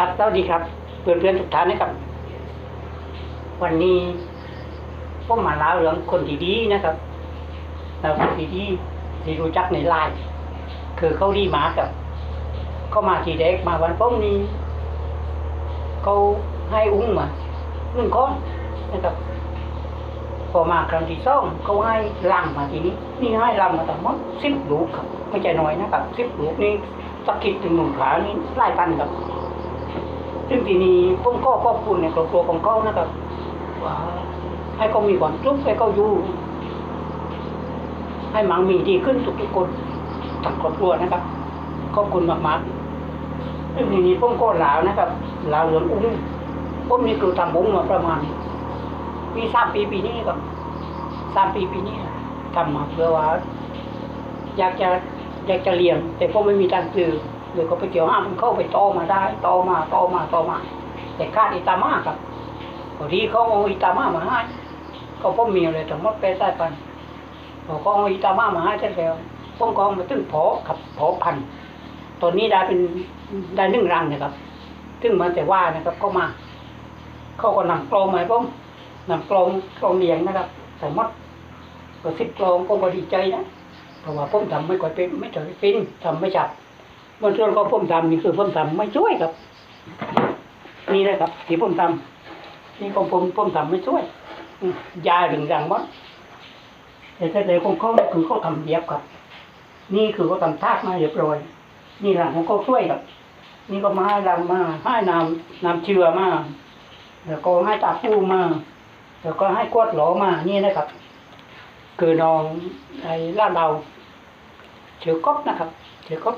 ครับสวัสดีครับ เพื่อนเพื่อนๆทุกท่านนะครับ วันนี้ผมมาเล่าเรื่องคนที่ดีนะครับแล้วคนที่ดีที่รู้จักในไลน์คือเขาดีมากับเขามาทีเด็กมาวันพ้มนี้เขาให้อุ้งมาหนึ่งก้อนนะครับ พอมาครั้งที่สองเขาให้ลังมาทีนี้ นี่ให้ลังมาทั้งหมดสิบลูกครับไม่ใช่น้อยนะครับสิบลูกนี่ตะกิดถึงหนุนขานี่ไล่ตันครับ ซึ่งทีนี้ผมก็ขอบคุณในครอบครัวของเขานะครับว่าให้เขามีความสุขให้เขาอยู่ให้หมังมีดีขึ้นทุกๆคนทั้งครอบครัวนะครับขอบคุณมากๆซึ่งทีนี้ผมก็ลาวนะครับลาวเหลืองอุ้งผมนี่คือทำบุ้งมาประมาณปีสามปีปีนี้ครับสามปีปีนี้ทำมาเพื่อว่า อยากจะอยากจะเรียนแต่ผมไม่มีตังค์ซื้อ เลยก็ไปเกี่ยวห้ามมันเข้าไปต่อมาได้ต่อมาต่อมาต่อมา แต่คาดอิตามาครับพอดีเขาเอาอิตามามาให้ก็ผมมีอะไรทั้งหมดแปดสายพันพอเขาเอาอิตามามาให้เสร็จแล้วผมก็เอามาตึ้งพาะครับพาะพันตอนนี้ได้เป็นได้หนึ่งรังนะครับซึ่งมันแต่ว่านะครับก็มา เขาก็นำกลองมาให้ผมนำกลองกลองเลี้ยงนะครับใส่หมดก็สิบกลองผมก็ดีใจนะเพราะว่าผมทำไม่ค่อยเป็นไม่ค่อยเป็นทำไม่จับ มันส่วนของผมทำนี่คือผมทำไม่ช่วยครับ นี่นะครับที่ผมทำนี่ของผมผมทำไม่ช่วยยาดึงดังมั้งแต่แต่ของเขาคือเขาทำเดียบครับ นี่คือเขาทำทากมาเรียบร้อย นี่หลังของเขาช่วยครับ นี่ก็มาให้รังมาให้น้ำน้ำเชื่อมาแล้วก็ให้ตาปูมา แล้วก็ให้กวดหลอมานี่นะครับ คือน้องไอ้ล่าดาวเชือก๊อบนะครับเชือก๊อบ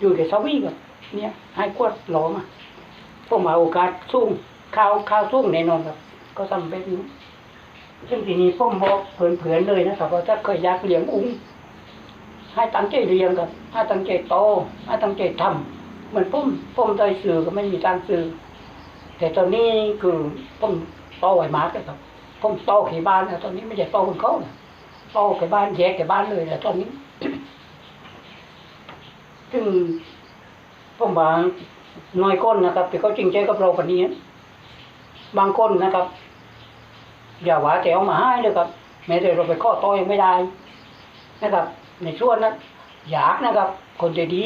อยู่ในสวีกับเนี่ยให้กวดหลอมาพวกมาโอกาสสูงข้าวข้าวสูงแน่นอนครับ ก็ทำเป็นซึ่งทีนี้ผมบอกเผื่อนๆเลยนะครับว่าถ้าเคยอยากเลี้ยงอุ้งให้ตั้งใจเรียนกับให้ตั้งใจโตให้ตั้งใจทำเหมือนผมผมได้สื่อก็ไม่มีทางสื่อ แต่ตอนนี้คือผมโตไวมากเลยครับผมโตขี่บ้านนะตอนนี้ไม่ใช่โตคนเขานะโตขี่บ้านแยกขี่บ้านเลยนะตอนนี้ ซึ่งผมว่าน้อยคนนะครับที่เขาจริงใจกับเราคนนี้ บางคนนะครับ อย่าหวาแต่เอามาให้เลยครับ แม้แต่เราไปข้อโตยังไม่ได้ นะครับ ในส่วนนั้นอยากนะครับ คนใจดี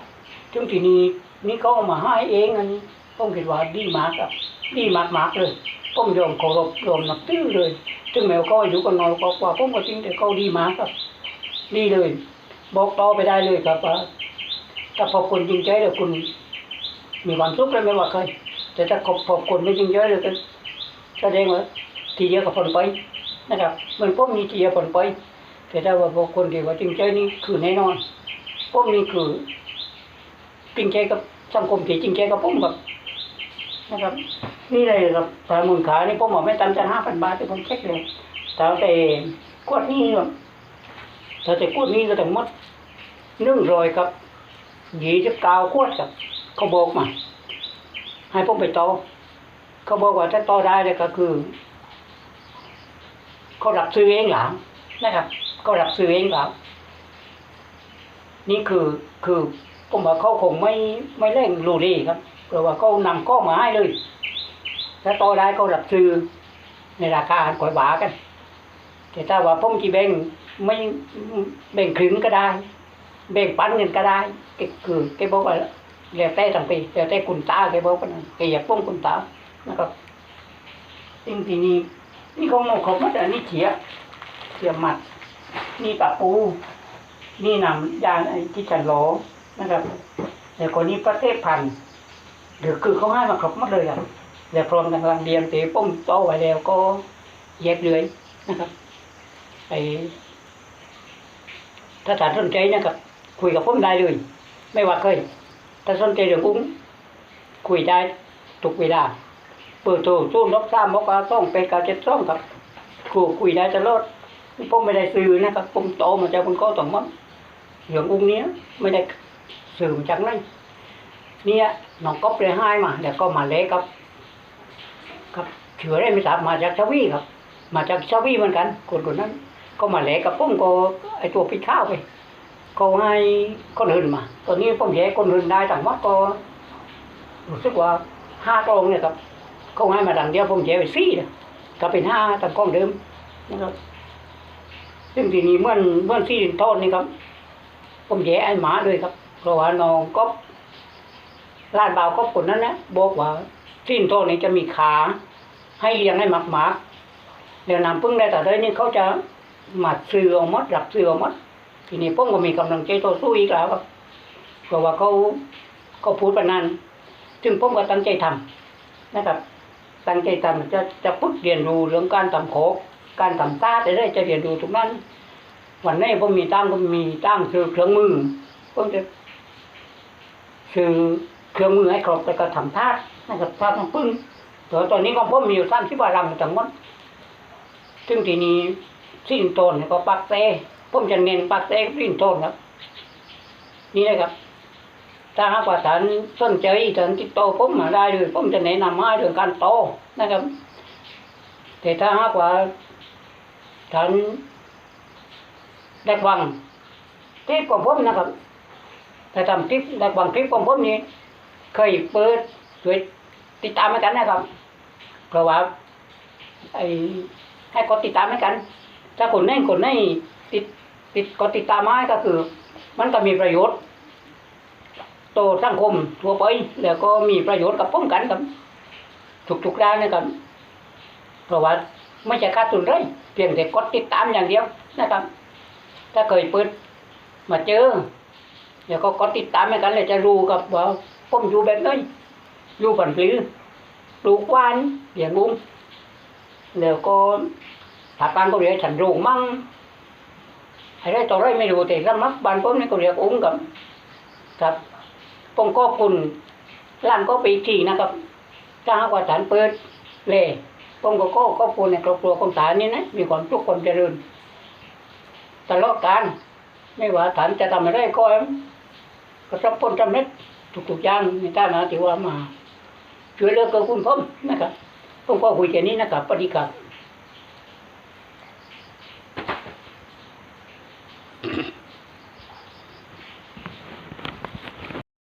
ๆซึ่งที่นี้นี่เขาเอามาให้เองอันนี้ผมคิดว่าดีมากครับ ดีมากๆเลยผมยอมเคารพยอมนับถือเลยถึงแม้ว่าเขาอายุกันน้อยกว่าผมก็จริงแต่เขาดีมากครับ ดีเลย บอกต่อไปได้เลยครับว่า ถ้าพอคนจริงใจแล้วคุณ มีความสุขเลยไม่ว่าใครแต่ถ้าพอคนไม่จริงใจเลยก็แสดงว่าทีเดียวกับผลไปนะครับเหมือนผมมีทีเดียวผลไป แต่ถ้าว่าพอคนที่ว่าจริงใจนี่คือแน่นอนผมนี่คือจริงใจกับสังคมที่จริงใจกับผมแบบนะครับนี่เลยครับปลาหมุนขานี่ผมบอกไม่ต่ำจากห้าพันบาทที่ผมเช็คเลยแต่แต่กวดนี้ครับแต่แต่กวดนี้ก็ถึงหมดหนึ่งร้อยครับ ยี่สิบเก้าขวดครับเขาบอกมา ให้ผมไปต่อเขาบอกว่าถ้าต่อได้เลยก็คือ เขารับซื้อเองหลังนะครับเขารับซื้อเองหลังนี่คือคือผมว่าเขาคงไม่ไม่เร่งรูดีครับเพราะว่าเขานำก้อมาให้เลยถ้าโตได้เขารับซื้อในราคาก่อยบากัน แต่ถ้าว่าผมจีแบ่งไม่แบ่งครึ่งก็ได้ แบ่งปันเงินก็ได้ก็คือแกบอกว่าแล้วแต่ทั้งปีแล้วแต่คุณตาแกบอกว่าแกอยากป้องคุณตานะครับสิ่งทีนี้นี่เขามองเขาไม่ได้นี่เฉียเฉียหมัด นี่ปะปู นี่นำยานไอ้ที่ฉันโหลนะครับแต่คนนี้ประเทศพันธ์หรือคือเขาให้มาครบหมดเลยครับแล้วพร้อมกันกำลังเรียนตีปุ้มโตไว้แล้วก็แยกเลยนะครับไอถ้าท่านสนใจนะครับ คุยกับผมได้เลย ไม่ว่าเคยถ้าสนใจเรื่องอุ้งคุยได้ทุกเวลาเปิดโทรสู้นกซ้ำมกอาต้องเป็นกาเจ็ดซ่องครับครูคุยได้ตลอดผมไม่ได้ซื้อนะครับผมโตมาจากคนก็ต้องมันเรื่องอุ้งเนี้ยไม่ได้ซื้อมาจากไหนเนี่ยน้องก๊อฟเลยให้มาแล้วก็มาเละครับครับเชื่อได้ไม่ทราบมาจากชาวีครับ มาจากชาวีเหมือนกันคนคนนั้น ก็มาเละกับผมก็ไอตัวปิดข้าวไป ก็ให้คนอื่นมา ตอนนี้ผมแย่คนอื่นได้ต่างวัดก็รู้สึกว่าห้ากองเนี่ยครับเขาให้มาดังเดียวผมแย่ไปสี่นะก็เป็นห้าตามกล้องเดิมนะครับซึ่งทีนี้เมื่อเมื่อสี่ทอดนี่ครับ ผมแย่ไอ้หมาเลยครับเพราะว่าน้องก็ร้านบ่าวก็คนนั้นนะบอกว่าสิ้นโทษนี้จะมีขาให้เลี้ยงให้หมักหมากๆเดี๋ยวนำพึ่งได้แต่ได้นี่เขาจะหมัดซื้ออาหมดรับซื้ออาหมด ทีนี้ผมก็มีกำลังใจต่อสู้อีกแล้วครับเพราะว่าเขาเขาพูดประนันซึ่งผมก็ตั้งใจทำนะครับ ตั้งใจทำจะจะพุดเรียนรู้เรื่องการทำโคกการทำตาแต่ได้จะเรียนรู้ทุกนั้น วันนี้ผมมีตั้งผมมีตั้งซื้อเครื่องมือผมจะซื้อเครื่องมือให้ครบแล้วก็ทำทาสนะครับทาสน้ำพึ่งแต่ตอนนี้ของผมมีอยู่สามสิบว่าลำทั้งหมดซึ่งทีนี้สิ้นต้นก็ปักเต ผมจะเน้นปักเต้กับสิ้นต้นครับ นี่นะครับ ถ้าหากว่าท่านสนใจท่านติดต่อผมมาได้เลยผมจะแนะนำให้เรื่องการโตนะครับ แต่ถ้าหากว่าท่านได้ฟังคลิปของผมนะครับถ้าทำคลิปได้ฟังคลิปของผมนี้เคยเปิดช่วยติดตามให้กันนะครับ เพราะว่าไอ้ให้กดติดตามให้กัน ถ้าคนไหนคนไหนติด ติดกดติดตามให้ก็คือ มันก็มีประโยชน์โตอสังคมทั่วไปแล้วก็มีประโยชน์กับพ้องกันครับทุกๆด้านนะครับเพราะว่าไม่ใช่ค่าทุนเลยเพียงแต่กดติดตามอย่างเดียวนะครับ ถ้าเคยเปิดมาเจอเดี๋ยวก็กดติดตามให้กันเลยจะรู้กับว่าผมอยู่แบบไหนอยู่ผันปลือปลูกวานเลี้ยงบุ้งแล้วก็ถ้าบ้านก็เรียกฉันโรงมั่ง อะไรต่ออะไรไม่รู้แต่สมัครบ้านผมนี่ก็เรียกอุ้งกับครับผมก็คุณร้านก็ไปอีกทีนะครับถ้าหากว่าฐานเปิดเล่ผมก็ก็ก็คุณในครอบครัวของฐานนี้นะมีความสุขความเจริญตลอดการไม่ว่าฐานจะทำอะไรก็ก็รับผลสำเร็จทุกๆอย่างในฐานะที่ว่ามาช่วยเหลือเกินคุณผมนะครับผมก็คุยแค่นี้นะครับปฏิกับ